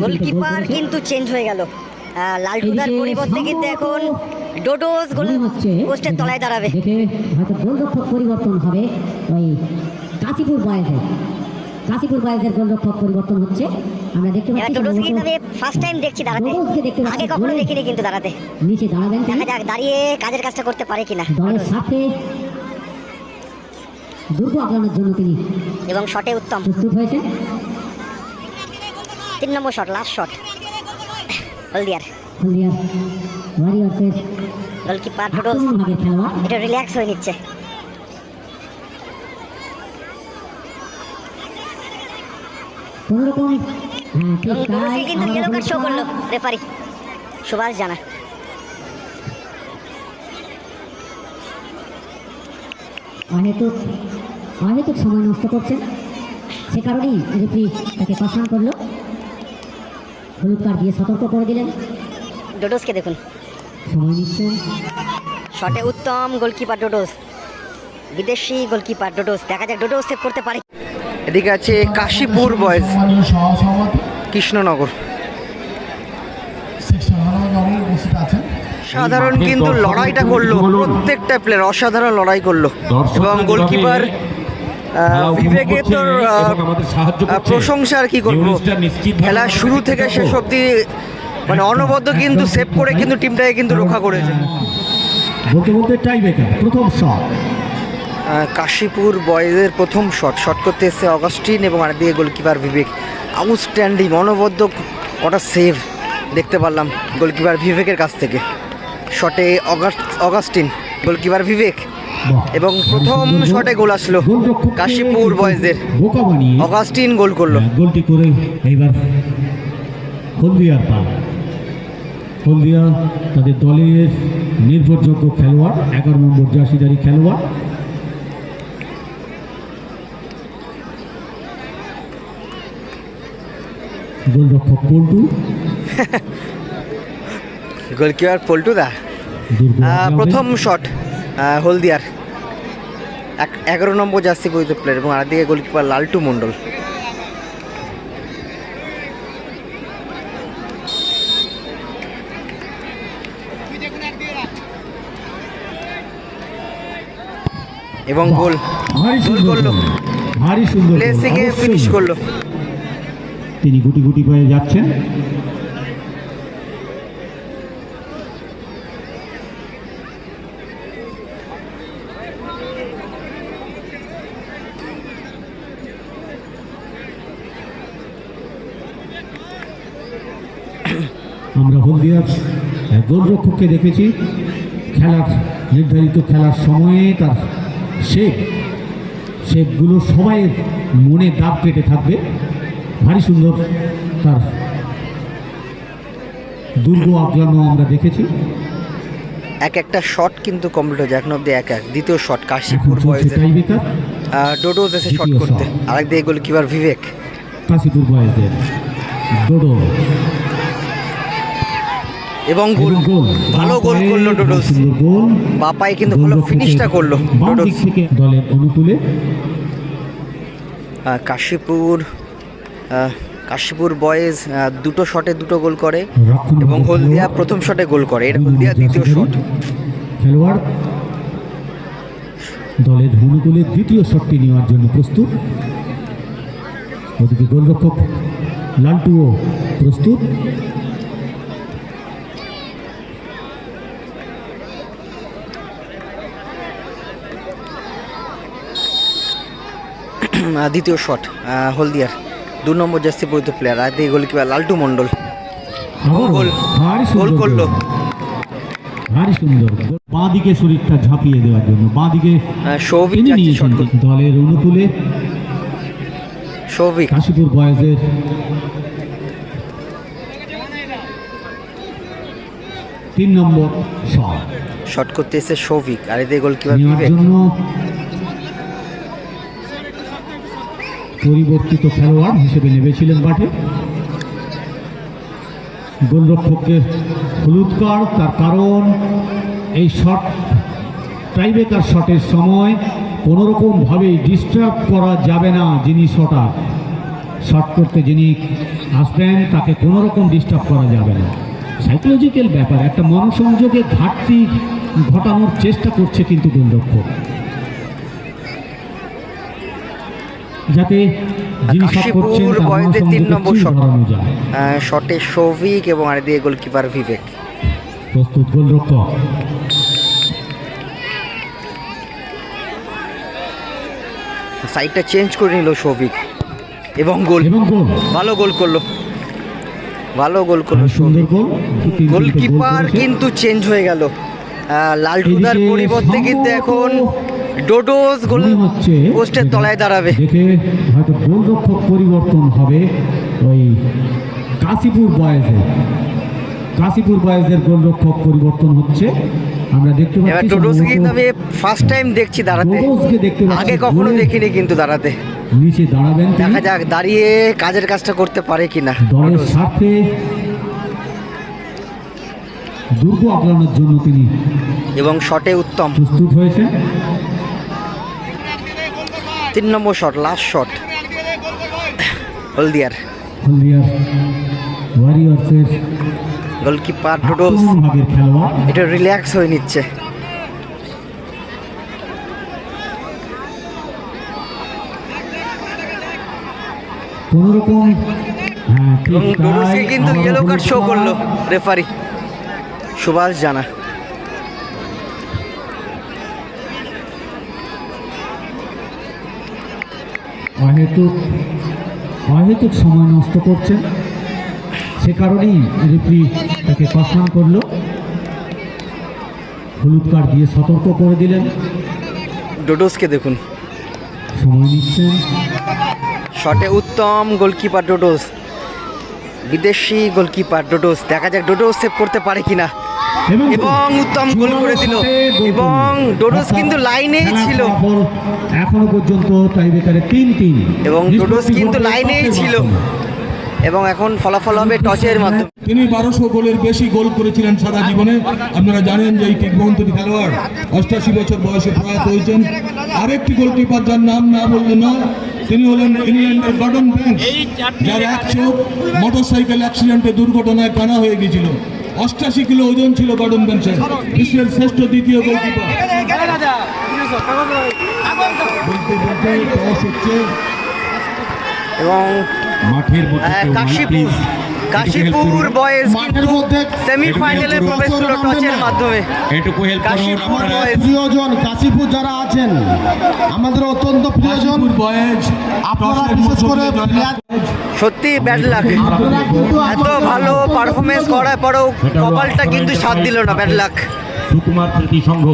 Goalkeeper কিন্তু change হয়ে গেল। লালটুদার পরিবর্তে কিন্তু এখন ডোডোস গোল পোস্টের তলায় দাঁড়াবে। দেখে হয়তো গোলরক্ষক পরিবর্তন হবে। ওই কাশীপুর কাশীপুর গোলরক্ষক পরিবর্তন হচ্ছে। আমরা দেখতে পাচ্ছি ডোডোসকে কিন্তু আমি ফার্স্ট টাইম দেখছি দাঁড়াতে। আগে কখনো। দেখিনি কিন্তু দাঁড়াতে। নিচে দাঁড়াবেন দেখা যাক দাঁড়িয়ে কাজের কাজটা করতে পারে কিনা দলের সাথে দুর্গ আগলানোর জন্য তিনি এবং শটে উত্তম। প্রস্তুত হয়েছেন। তিন নম্বর শট লাস্ট শট হলদিয়ার। গোলকিপার এটা রিল্যাক্স হয়ে নিচ্ছে। রকম হ্যাঁ ঠিক এবং তাই ডোডোসকে কিন্তু ইয়েলো কার্ড শো করল রেফারি সুভাষ জানা। অহেতুক অহেতুক সময় নষ্ট করছেন। সে কারণেই রেফারি তাকে পাশান করল। হলুদ কার্ড দিয়ে সতর্ক করে দিলেন। ডোডোসকে দেখুন। সময় নিচ্ছেন শটে উত্তম গোলকিপার ডোডোস। বিদেশি গোলকিপার ডোডোস। দেখা যাক ডোডোস সেভ করতে পারে। এদিকে আছে কাশীপুর বয়েজ কৃষ্ণনগর। সাধারণ কিন্তু লড়াইটা করল প্রত্যেকটা প্লেয়ার অসাধারণ লড়াই করল। এবং গোলকিপার তোর করছে, প্রশংসা আর কি করব? খেলা শুরু থেকে। শেষ অবধি মানে অনবদ্য কিন্তু সেভ করে কিন্তু টিমটাকে কিন্তু রক্ষা করেছে। বলতে বলতে টাই প্রথম শট কাশীপুর বয়েজের প্রথম শট শট করতে এসছে অগাস্টিন এবং আরেকদিকে গোলকিপার বিবেক আউটস্ট্যান্ডিং অনবদ্য কটা সেভ দেখতে পারলাম গোলকিপার বিবেকের কাছ থেকে। শটে অগাস্ট অগাস্টিন গোলকিপার বিবেক এবং প্রথম শটে গোল আসলো কাশীপুর বয়েজদের। অগাস্টিন গোল করল। হ্যাঁ, গোলটি করে এইবার হলদিয়ার পাল। হলদিয়া তাদের দলের নির্ভরযোগ্য খেলোয়াড় এগারো নম্বর জার্সিদারি খেলোয়াড়। গোলরক্ষক পল্টু। গোলকিপার আহ, আগলাবে। প্রথম শট হলদিয়ার। এক এগারো নম্বর জার্সি পরিচিত প্লেয়ার এবং আরেকদিকে গোলকিপার লালটু মণ্ডল এবং গোল করল। ভারী সুন্দর। ফিনিশ করল তিনি গুটি গুটি পায়ে যাচ্ছেন আমরা হলদিয়ার গোলরক্ষককে দেখেছি। খেলার নির্ধারিত খেলার সময়ে তার শেপ শেপগুলো সবাই মনে দাগ কেটে থাকবে। ভারী সুন্দর তার দুর্গ আগলানো আমরা দেখেছি। এক একটা শট কিন্তু কমপ্লিট হয়েছে এখন অব্দি এক এক। দ্বিতীয় শট কাশীপুর বয়েজের। ডোডোজ এসে শট করতে। shot। আরেকদিকে গোলকিপার বিবেক কাশীপুর বয়েজদের ডোডো। এবং গোল। ভালো গোল করল ডোডোস। বাপায় কিন্তু ভালো ফিনিশটা করল ডোডোস। দলের অনুকূলে। কাশীপুর কাশীপুর বয়েজ দুটো শটে দুটো গোল করে এবং হলদিয়া। প্রথম শটে গোল করে। এটা হলদিয়া দ্বিতীয় শট। খেলোয়াড়। দলের অনুকূলে দ্বিতীয় শটটি নেওয়ার জন্য প্রস্তুত। ওদিকে গোলরক্ষক লালটুও প্রস্তুত। দ্বিতীয় শট হলদিয়ার দু নম্বর জার্সি পরিচিত প্লেয়ার আর দিয়ে গোলকিপার লালটু মণ্ডল। গোল। গোল করল। ভারী সুন্দর বাঁ দিকে শরীরটা ঝাঁপিয়ে দেওয়ার জন্য। বাঁ দিকে সৌভিক নিয়েছেন শট করতে দলের অনুকূলে। সৌভিক। কাশীপুর বয়েজের তিন নম্বর শট শট করতে এসে সৌভিক। আর গোলকিপার নেওয়ার বিবেক জন্য পরিবর্তিত খেলোয়াড় হিসেবে নেমেছিলেন মাঠে। গোলরক্ষককে হলুদ কার্ড, তার কারণ এই শট টাইব্রেকার শটের সময় কোনোরকমভাবেই ডিস্টার্ব করা যাবে না যিনি শটার। শট করতে যিনি আসবেন, তাকে কোনোরকম ডিস্টার্ব করা যাবে না। সাইকোলজিক্যাল ব্যাপার, একটা মনসংযোগে ঘাটতি ঘটানোর চেষ্টা করছে কিন্তু গোলরক্ষক। যাতে শট কাশীপুর তার তিন নম্বর শট। ধরানো যায়। আহ, শটে সৌভিক এবং আর দিয়ে গোলকিপার বিবেক। প্রস্তুত গোলরক্ষক। সাইডটা চেঞ্জ করে নিল সৌভিক এবং গোল। ভালো গোল করল। ভালো গোল করল সৌভিক গোলকিপার কিন্তু চেঞ্জ হয়ে গেল। লালটুদার পরিবর্তে কিন্তু এখন ডোডোস গোল হচ্ছে পোস্টের তলায় দাঁড়াবে। দেখে হয়তো গোলরক্ষক পরিবর্তন হবে ওই কাশীপুর বয়েজে। কাশীপুর বয়েজের গোলরক্ষক পরিবর্তন হচ্ছে। আমরা দেখতে এবার পাচ্ছি ডোডোস সম্ভবত কিন্তু আমি ফার্স্ট টাইম দেখছি দাঁড়াতে। ডোডোসকে দেখতে আগে কখনো দেখিনি কিন্তু দাঁড়াতে। নিচে দাঁড়াবেন দেখা যাক দাঁড়িয়ে কাজের কাজটা করতে পারে কিনা দলের স্বার্থে দুর্গ আগলানোর জন্য তিনি এবং শটে উত্তম। প্রস্তুত হয়েছেন। তিন নম্বর শট লাস্ট শট হলদিয়ার। গোলকিপার খেলোয়াড়। এটা রিল্যাক্স হয়ে নিচ্ছে। হ্যাঁ তাই, কিন্তু ইয়েলো কার্ড শো করল রেফারি সুভাষ জানা। অহেতুক অহেতুক সময় নষ্ট করছেন সে কারণেই রেফারি তাকে কষান করল। হলুদ কার্ড দিয়ে সতর্ক করে দিলেন। ডোডোসকে দেখুন। সময় নিচ্ছেন শটে উত্তম গোলকিপার ডোডোস। বিদেশি গোলকিপার ডোডোস। দেখা যাক ডোডোস সেভ করতে পারে কিনা। এবং উত্তম গোল করে দিল। এবং ডোডোস কিন্তু লাইনেই ছিল। এখনও পর্যন্ত টাইব্রেকারে তিন তিন এবং ডোডোস কিন্তু লাইনেই ছিল। এবং এখন ফলাফল হবে টচের মাধ্যমে। তিনি বারোশো গোলের বেশি গোল করেছিলেন সারা জীবনে। আপনারা জানেন যে এই কিংবদন্তি খেলোয়াড় অষ্টাশি বছর বয়সে প্রয়াত হয়েছেন। আরেকটি গোলকিপার যার নাম না বললে না তিনি হলেন ইংল্যান্ডের গর্ডন ব্যাংক যার এক চোখ মোটরসাইকেল অ্যাক্সিডেন্টে দুর্ঘটনায় কানা হয়ে গিয়েছিল। অষ্টাশি কিলো ওজন ছিল গর্ডন ব্যাংকের বিশ্বের শ্রেষ্ঠ দ্বিতীয় গোলকিপার বলতে বলতে টস হচ্ছে। এবং মাঠের নেই, কাশীপুর কাশীপুর বয়েজ মাঠের মধ্যে সেমিফাইনালে প্রবেশ করল টচের মাধ্যমে। এটুকু হেল্প কাশীপুর বয়েজ প্রিয়জন কাশীপুর যারা আছেন আমাদের অত্যন্ত প্রিয়জন। বয়েজ আপনারা বিশেষ করে প্লেয়ার সত্যি ব্যাড লাক এত ভালো পারফরমেন্স করার পরেও কপালটা কিন্তু সাথ দিল না ব্যাড লাক সুকুমার সংঘ।